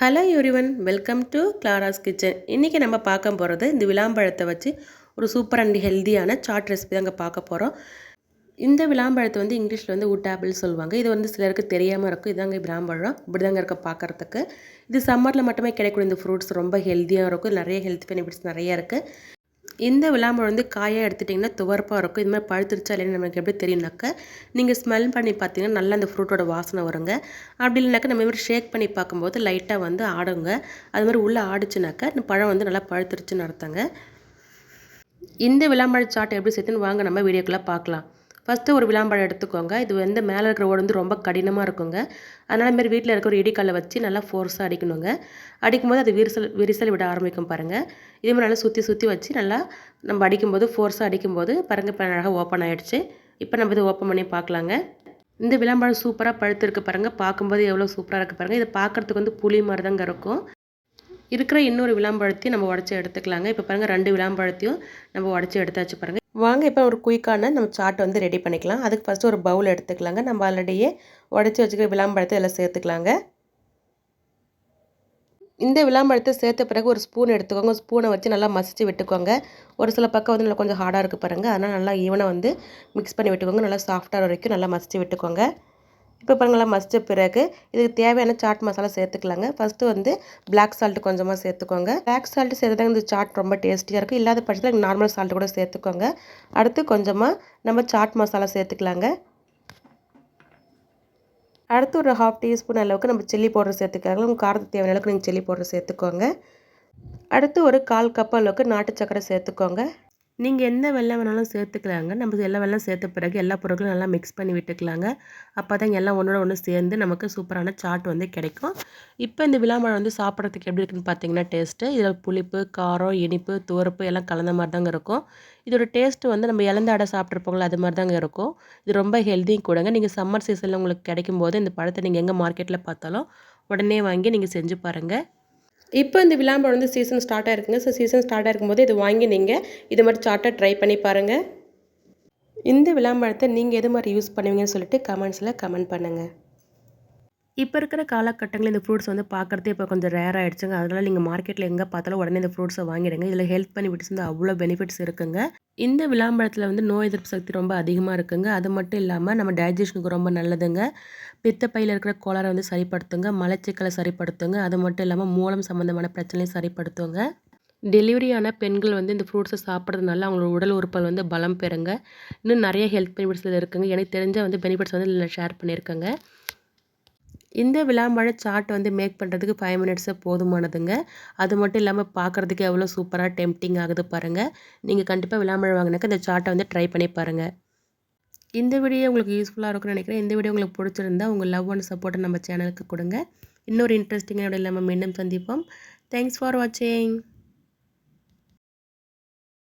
Hello everyone welcome to Clara's kitchen இன்றைக்கி நம்ம பார்க்க போகிறது இந்த விளாம்பழத்தை வச்சு ஒரு சூப்பர் அண்ட் ஹெல்த்தியான சாட் ரெசிபி தாங்க பார்க்க போகிறோம் இந்த விளாம்பழத்தை வந்து இங்கிலீஷில் வந்து ஊட்டாப்பிள் சொல்லுவாங்க. இது வந்து சிலருக்கு தெரியாமல் இருக்கும். இதாங்க விளாம்பழம். இப்படி தாங்க இருக்க பார்க்குறதுக்கு. இது சம்மரில் மட்டுமே கிடைக்கக்கூடிய இந்த ஃப்ரூட்ஸ் ரொம்ப ஹெல்த்தியாக இருக்கும். நிறைய ஹெல்த் பெனிஃபிட்ஸ் நிறையா இருக்குது இந்த விளாம்பழம் வந்து காயாக எடுத்துட்டிங்கன்னா துவர்ப்பாக இருக்கும். இது மாதிரி பழுத்துருச்சா இல்லைன்னு நமக்கு எப்படி தெரியும்னாக்க நீங்கள் ஸ்மெல் பண்ணி பார்த்தீங்கன்னா நல்லா அந்த ஃப்ரூட்டோட வாசனை வருங்க. அப்படி இல்லைனாக்கா நம்ம மாதிரி ஷேக் பண்ணி பார்க்கும்போது லைட்டாக வந்து ஆடுங்க. அது மாதிரி உள்ளே ஆடிச்சுனாக்கா இந்த பழம் வந்து நல்லா பழுத்துருச்சுன்னு அர்த்தங்க. இந்த விளாம்பழ சாட்டை எப்படி சேர்த்துன்னு வாங்க நம்ம வீடியோக்குள்ளே பார்க்கலாம். ஃபஸ்ட்டு ஒரு விளாம்பழம் எடுத்துக்கோங்க. இது வந்து மேலே இருக்கிற ஓடு வந்து ரொம்ப கடினமாக இருக்குங்க. அதனால் மாரி வீட்டில் இருக்கிற ஒரு இடிக்கல்லை வச்சு நல்லா ஃபோர்ஸாக அடிக்கணுங்க. அடிக்கும்போது அது விரிசல் விரிசல் விட ஆரம்பிக்கும் பாருங்கள் இதே மாதிரி நல்லா சுற்றி சுற்றி வச்சு நல்லா நம்ம அடிக்கும்போது ஃபோர்ஸாக அடிக்கும்போது பாருங்கள் இப்போ அழகாக ஓப்பன் ஆகிடுச்சு இப்போ நம்ம இதை ஓப்பன் பண்ணி பார்க்கலாங்க. இந்த விளாம்பழம் சூப்பராக பழுத்திருக்கு பாருங்கள் பார்க்கும்போது எவ்வளோ சூப்பராக இருக்குது பாருங்கள் இதை பார்க்குறதுக்கு வந்து புளி மாதிரி தாங்க இருக்கும். இருக்கிற இன்னொரு விளாம்பழத்தையும் நம்ம உடச்சி எடுத்துக்கலாங்க. இப்போ பாருங்கள் ரெண்டு விளாம்பழத்தையும் நம்ம உடச்சி எடுத்தாச்சு பாருங்கள் வாங்க இப்போ ஒரு குயிக்கான நம்ம சாட் வந்து ரெடி பண்ணிக்கலாம். அதுக்கு ஃபஸ்ட்டு ஒரு பவுல் எடுத்துக்கலாங்க. நம்ம ஆல்ரெடியே உடச்சி வச்சுக்கிற விளாம்பழத்தை எல்லாம் சேர்த்துக்கலாங்க. இந்த விளாம்பழத்தை சேர்த்த பிறகு ஒரு ஸ்பூன் எடுத்துக்கோங்க. ஸ்பூனை வச்சு நல்லா மசித்து விட்டுக்கோங்க. ஒரு சில பக்கம் வந்து நல்லா கொஞ்சம் ஹார்டாக இருக்குது பாருங்கள் அதனால் நல்லா ஈவனாக வந்து மிக்ஸ் பண்ணி விட்டுக்கோங்க. நல்லா சாஃப்டாக வரைக்கும் நல்லா மசித்து விட்டுக்கோங்க. இப்போ பாருங்களா மசித்த பிறகு இதுக்கு தேவையான சாட் மசாலா சேர்த்துக்கலாங்க. ஃபஸ்ட்டு வந்து பிளாக் சால்ட் கொஞ்சமாக சேர்த்துக்கோங்க. பிளாக் சால்ட் சேர்த்துதாங்க இந்த சாட் ரொம்ப டேஸ்டியாக இருக்கும். இல்லாத பட்சத்தில் நார்மல் சால்ட்டு கூட சேர்த்துக்கோங்க. அடுத்து கொஞ்சமாக நம்ம சாட் மசாலா சேர்த்துக்கலாங்க. அடுத்து ஒரு ஹாஃப் டீஸ்பூன் அளவுக்கு நம்ம சில்லி பவுடர் சேர்த்துக்கலாங்க. உங்கள் காரத்துக்கு தேவையான அளவுக்கு நீங்கள் சில்லி பவுடர் சேர்த்துக்கோங்க. அடுத்து ஒரு கால் கப் அளவுக்கு நாட்டு சக்கரை சேர்த்துக்கோங்க. நீங்கள் எந்த வெள்ளம் வேணாலும் சேர்த்துக்கலாங்க. நம்ம எல்லா வெள்ளம் சேர்த்த பிறகு எல்லா பொருட்களும் நல்லா மிக்ஸ் பண்ணி விட்டுக்கலாங்க. அப்போ தான் எல்லாம் ஒன்றோட ஒன்று சேர்ந்து நமக்கு சூப்பரான சாட் வந்து கிடைக்கும். இப்போ இந்த விழாமழை வந்து சாப்பிட்றதுக்கு எப்படி இருக்குன்னு பார்த்தீங்கன்னா டேஸ்ட்டு இதில் புளிப்பு காரம் இனிப்பு துவரப்பு எல்லாம் கலந்த மாதிரி தாங்க இருக்கும். இதோட டேஸ்ட்டு வந்து நம்ம இழந்த அடை சாப்பிட்ருப்போங்களா அது மாதிரி தாங்க இருக்கும். இது ரொம்ப ஹெல்த்தியும் கூடங்க. நீங்கள் சம்மர் சீசனில் உங்களுக்கு கிடைக்கும் போது இந்த பழத்தை நீங்கள் எங்கே மார்க்கெட்டில் பார்த்தாலும் உடனே வாங்கி நீங்கள் செஞ்சு பாருங்கள் இப்போ இந்த விளாம்பழம் வந்து சீசன் ஸ்டார்ட் ஆயிருக்குங்க. ஸோ சீசன் ஸ்டார்ட் ஆயிருக்கும்போது இது வாங்கி நீங்கள் இது மாதிரி சார்ட்டாக ட்ரை பண்ணி பாருங்கள் இந்த விளாம்பழத்தை நீங்கள் எது மாதிரி யூஸ் பண்ணுவீங்கன்னு சொல்லிட்டு கமெண்ட்ஸில் கமெண்ட் பண்ணுங்கள் இப்போ இருக்கிற காலகட்டங்களில் இந்த ஃப்ரூட்ஸ் வந்து பார்க்குறதே இப்போ கொஞ்சம் ரேர் ஆகிடுச்சுங்க அதனால் நீங்கள் மார்க்கெட்டில் எங்கே பார்த்தாலும் உடனே இந்த ஃப்ரூட்ஸை வாங்கிடுங்க. இதில் ஹெல்த் பெனிஃபிட்ஸ் வந்து அவ்வளோ பெனிஃபிட்ஸ் இருக்குங்க. இந்த விளாம்பழத்தில் வந்து நோய் எதிர்ப்பு சக்தி ரொம்ப அதிகமாக இருக்குங்க. அது மட்டும் இல்லாமல் நம்ம டைஜஷனுக்கு ரொம்ப நல்லதுங்க. பித்தப்பையில் இருக்கிற கோளாரை வந்து சரிப்படுத்துங்க. மலச்சிக்கலை சரிப்படுத்துங்க. அது மட்டும் இல்லாமல் மூலம் சம்மந்தமான பிரச்சனையும் சரிப்படுத்துங்க. டெலிவரியான பெண்கள் வந்து இந்த ஃப்ரூட்ஸை சாப்பிட்றதுனால அவங்களோட உடல் உறுப்பல் வந்து பலம் பெறுங்க. இன்னும் நிறைய ஹெல்த் பெனிஃபிட்ஸ் இருக்குங்க. எனக்கு தெரிஞ்ச வந்து பெனிஃபிட்ஸ் வந்து இதில் ஷேர் பண்ணியிருக்கேங்க. இந்த விளாம்பழ சாட் வந்து மேக் பண்ணுறதுக்கு ஃபைவ் மினிட்ஸே போதுமானதுங்க. அது மட்டும் இல்லாமல் பார்க்குறதுக்கு எவ்வளோ சூப்பராக டெம்ப்டிங் ஆகுது பாருங்கள் நீங்கள் கண்டிப்பாக விளாம்பழம் வாங்கினாக்க இந்த சாட்டை வந்து ட்ரை பண்ணி பாருங்கள் இந்த வீடியோ உங்களுக்கு யூஸ்ஃபுல்லாக இருக்கும்னு நினைக்கிறேன். இந்த வீடியோ உங்களுக்கு பிடிச்சிருந்தா உங்கள் லவ் அண்ட் சப்போர்ட்டை நம்ம சேனலுக்கு கொடுங்க. இன்னொரு இன்ட்ரெஸ்டிங்காக இல்லாமல் மீண்டும் சந்திப்போம். தேங்க்ஸ் ஃபார் வாட்சிங்